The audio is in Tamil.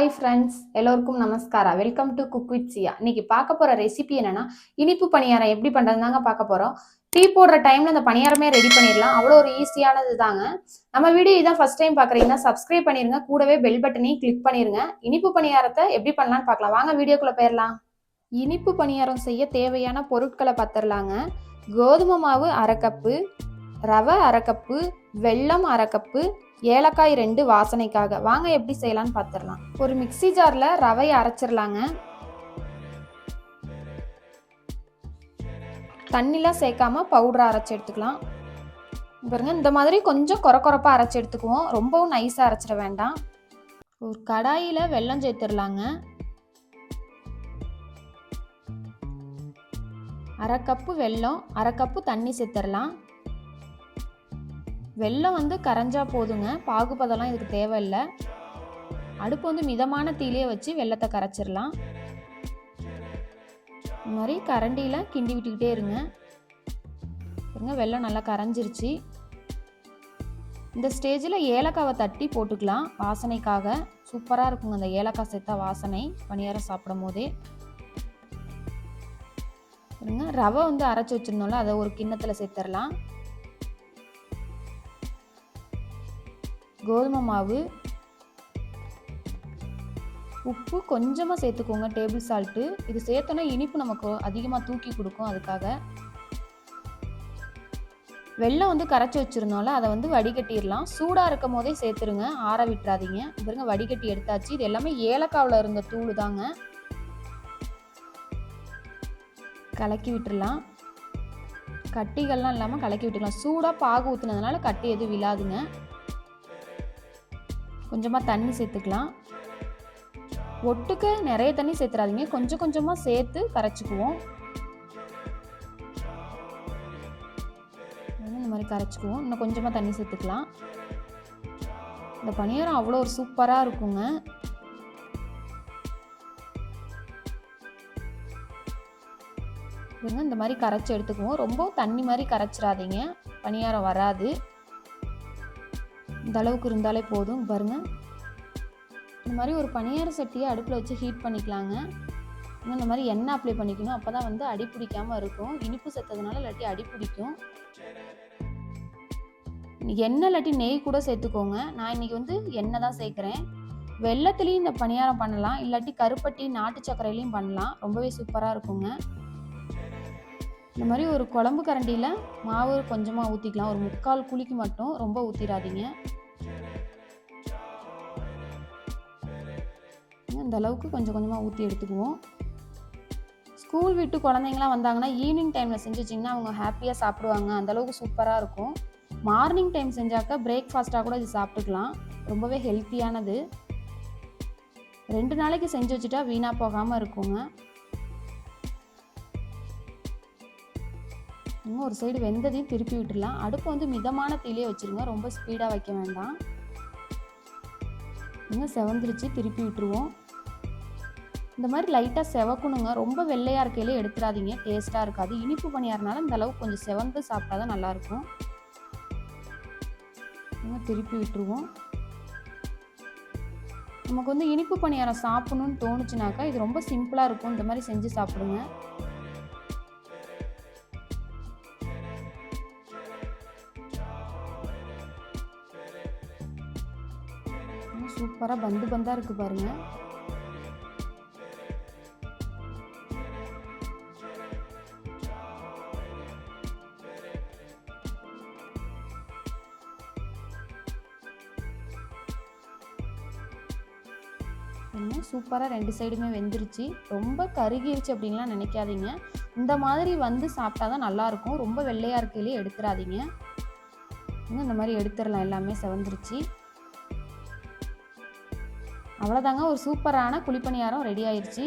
ஹாய் ஃப்ரெண்ட்ஸ் எல்லோருக்கும் நமஸ்காரா. Welcome to cook with Sia இன்னைக்கு பார்க்க போகிற ரெசிபி என்னன்னா இனிப்பு பணியாரம் எப்படி பண்றது தாங்க பார்க்க போகிறோம் டீ போடுற டைமில் அந்த பணியாரமே ரெடி பண்ணிடலாம். அவ்வளோ ஒரு ஈஸியானது தாங்க. நம்ம வீடியோ இதான் ஃபர்ஸ்ட் டைம் பார்க்குறீங்கன்னா சப்ஸ்கிரைப் பண்ணிருங்க. கூடவே பெல் பட்டனையும் கிளிக் பண்ணிருங்க. இனிப்பு பணியாரத்தை எப்படி பண்ணலாம்னு பார்க்கலாம். வாங்க வீடியோக்குள்ளே போயிடலாம். இனிப்பு பணியாரம் செய்ய தேவையான பொருட்களை பார்த்துடலாங்க. கோதுமை மாவு அரை கப்பு ரவை அரை கப்பு வெல்லம் அரை கப்பு ஏலக்காய் ரெண்டு வாசனைக்காக. வாங்க எப்படி செய்யலாம்னு பார்த்துடலாம் ஒரு மிக்ஸி ஜாரில் ரவையை அரைச்சிடலாங்க தண்ணிலாம் சேர்க்காம பவுடரை அரைச்சி எடுத்துக்கலாம். பாருங்க இந்த மாதிரி கொஞ்சம் குறை குறைப்பாக அரைச்சி எடுத்துக்குவோம். ரொம்பவும் நைஸாக அரைச்சிட வேண்டாம். ஒரு கடாயில் வெல்லம் சேர்த்துடலாங்க அரை கப்பு வெல்லம் அரை கப்பு தண்ணி சேர்த்துடலாம் வெல்லம் வந்து கரைஞ்சா போதுங்க. பாகுபதெல்லாம் இதுக்கு தேவையில்லை. அடுப்பு வந்து மிதமான தீலையே வச்சு வெள்ளத்தை கரைச்சிடலாம். இந்த மாதிரி கரண்டியில் கிண்டி விட்டுக்கிட்டே இருங்க. பாருங்க வெல்லம் நல்லா கரைஞ்சிருச்சு. இந்த ஸ்டேஜில் ஏலக்காவை தட்டி போட்டுக்கலாம் வாசனைக்காக. சூப்பராக இருக்குங்க அந்த ஏலக்காய் சேர்த்தா வாசனை பணியாரம் சாப்பிடும் போதே. பாருங்க ரவை வந்து அரைச்சி வச்சுருந்தோம்ல அதை ஒரு கிண்ணத்தில் சேர்த்துடலாம். கோதுமை மாவு உப்பு கொஞ்சமாக சேர்த்துக்கோங்க டேபிள் சால்ட்டு இது சேர்த்தோன்னா இனிப்பு நமக்கு அதிகமாக தூக்கி கொடுக்கும் அதுக்காக. வெள்ளம் வந்து கரைச்சி வச்சுருந்தோம்ல அதை வந்து வடிகட்டிடலாம். சூடாக இருக்கும் போதே சேர்த்துருங்க ஆற விட்டுறாதீங்க. பாருங்க வடிகட்டி எடுத்தாச்சு. இது எல்லாமே ஏலக்காவில் இருந்த தூள் தாங்க. கலக்கி விட்டுடலாம். கட்டிகள்லாம் இல்லாமல் கலக்கி விட்டுக்கலாம். சூடாக பாகு ஊற்றுனதுனால கட்டி எதுவும் விழாதுங்க. கொஞ்சமாக தண்ணி சேர்த்துக்கலாம். ஒட்டுக்க நிறைய தண்ணி சேர்த்துறாதீங்க. கொஞ்சம் கொஞ்சமாக சேர்த்து கரைச்சிக்குவோம். இந்த மாதிரி கரைச்சிக்குவோம். இன்னும் கொஞ்சமாக தண்ணி சேர்த்துக்கலாம். இந்த பணியாரம் அவ்வளோ ஒரு சூப்பராக இருக்குங்க. இதுங்க இந்த மாதிரி கரைச்சி எடுத்துக்குவோம். ரொம்ப தண்ணி மாதிரி கரைச்சிடாதீங்க. பணியாரம் வராது. இந்த அளவுக்கு இருந்தாலே போதும். பாருங்கள் இந்த மாதிரி ஒரு பணியார சட்டியை அடுப்பில் வச்சு ஹீட் பண்ணிக்கலாங்க. இன்னும் இந்த மாதிரி எண்ணெய் அப்ளை பண்ணிக்கணும். அப்போ தான் வந்து அடி பிடிக்காமல் இருக்கும். இனிப்பு சேர்த்ததுனால இல்லாட்டி அடி பிடிக்கும். எண்ணெய் இல்லாட்டி நெய் கூட சேர்த்துக்கோங்க. நான் இன்றைக்கி வந்து எண்ணெய் தான் சேர்க்குறேன். வெள்ளத்துலேயும் இந்த பணியாரம் பண்ணலாம். இல்லாட்டி கருப்பட்டி நாட்டு சர்க்கரையிலையும் பண்ணலாம். ரொம்பவே சூப்பராக இருக்குங்க. இந்த மாதிரி ஒரு குழம்பு கரண்டியில் மாவு கொஞ்சமாக ஊற்றிக்கலாம் ஒரு முக்கால் குழிக்கு மட்டும் ரொம்ப ஊற்றிடாதீங்க இந்த அளவுக்கு கொஞ்சம் கொஞ்சமாக ஊற்றி எடுத்துக்குவோம். ஸ்கூல் விட்டு குழந்தைங்களாம் வந்தாங்கன்னா ஈவினிங் டைமில் செஞ்சு வச்சிங்கன்னா அவங்க ஹாப்பியாக சாப்பிடுவாங்க. அந்தளவுக்கு சூப்பராக இருக்கும். மார்னிங் டைம் செஞ்சாக்க பிரேக்ஃபாஸ்ட்டாக கூட இது சாப்பிட்டுக்கலாம். ரொம்பவே ஹெல்த்தியானது. ரெண்டு நாளைக்கு செஞ்சு வச்சுட்டா வீணாக போகாமல் இருக்குங்க. இன்னும் ஒரு சைடு வெந்ததையும் திருப்பி விட்டுடலாம் அடுப்பு வந்து மிதமான தீலே வச்சுருங்க. ரொம்ப ஸ்பீடாக வைக்க வேண்டாம். இன்னும் செவந்துருச்சு திருப்பி விட்டுருவோம். இந்த மாதிரி லைட்டாக செவக்கணுங்க. ரொம்ப வெள்ளையாக இருக்கையிலே எடுத்துடாதீங்க டேஸ்ட்டாக இருக்காது. இனிப்பு பணியாருனால இந்த அளவுக்கு கொஞ்சம் செவந்து சாப்பிட்டா தான் நல்லாயிருக்கும். இன்னும் திருப்பி விட்டுருவோம். நமக்கு வந்து இனிப்பு பணியாரம் சாப்பிடணும்னு தோணுச்சுனாக்கா இது ரொம்ப சிம்பிளாக இருக்கும். இந்த மாதிரி செஞ்சு சாப்பிடுங்க. சூப்பராக பந்து பந்தாக இருக்குது பாருங்கள் இன்னும் சூப்பராக ரெண்டு சைடுமே வெந்துருச்சு. ரொம்ப கருகிருச்சு அப்படின்லாம் நினைக்காதீங்க. இந்த மாதிரி வந்து சாப்பிட்டா தான் நல்லாயிருக்கும். ரொம்ப வெள்ளையாக இருக்கையிலே எடுத்துடாதீங்க இன்னும் இந்த மாதிரி எடுத்துடலாம். எல்லாமே செவந்துருச்சு. அவ்வளோதாங்க ஒரு சூப்பரான குழிப்பணியாரம் ரெடி ஆயிடுச்சு